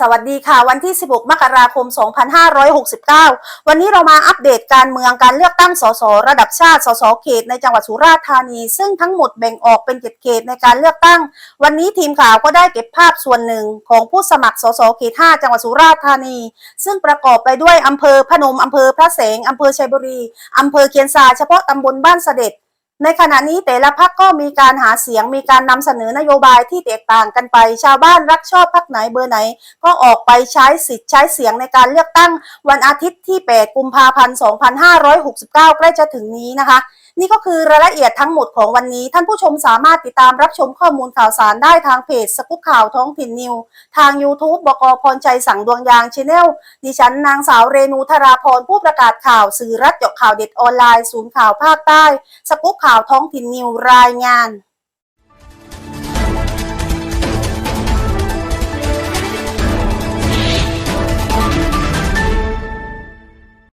สวัสดีค่ะ วันที่ 16 มกราคม 2569 วันนี้เรามาอัปเดตการเมืองการเลือกตั้งสสระดับชาติสสเขตในจังหวัดสุราษฎร์ธานี ซึ่งทั้งหมดแบ่งออกเป็นเจ็ดเขตในการเลือกตั้ง วันนี้ทีมข่าวก็ได้เก็บภาพส่วนหนึ่งของผู้สมัครสสเขต 5 จังหวัดสุราษฎร์ธานี ซึ่งประกอบไปด้วยอำเภอพนมอำเภอพระแสงอำเภอชัยบุรีอำเภอเคียนซาเฉพาะตำบลบ้านเสด็จ ในขณะนี้แต่ละพักก็มีการหาเสียงมีการนำเสนอนโยบายที่แตกต่างกันไป ชาวบ้านรักชอบพักไหนเบอร์ไหน ก็ออกไปใช้สิทธิ์ใช้เสียงในการเลือกตั้งวันอาทิตย์ที่ 8 กุมภาพันธ์ 2569 ใกล้จะถึงนี้นะคะ นี่ก็คือรายละเอียดทั้งหมดของวันนี้ ท่านผู้ชมสามารถติดตามรับชมข้อมูลข่าวสารได้ทางเพจสกุปข่าวท้องถิ่นนิว ทาง YouTube บกพรชัยสั่งดวงยางชแนลดิฉันนางสาวเรนูธราพรผู้ประกาศข่าวสื่อรัฐเจาะข่าวเด็ดออนไลน์ศูนย์ข่าวภาคใต้ สกุปข่าวท้องถิ่นนิวรายงาน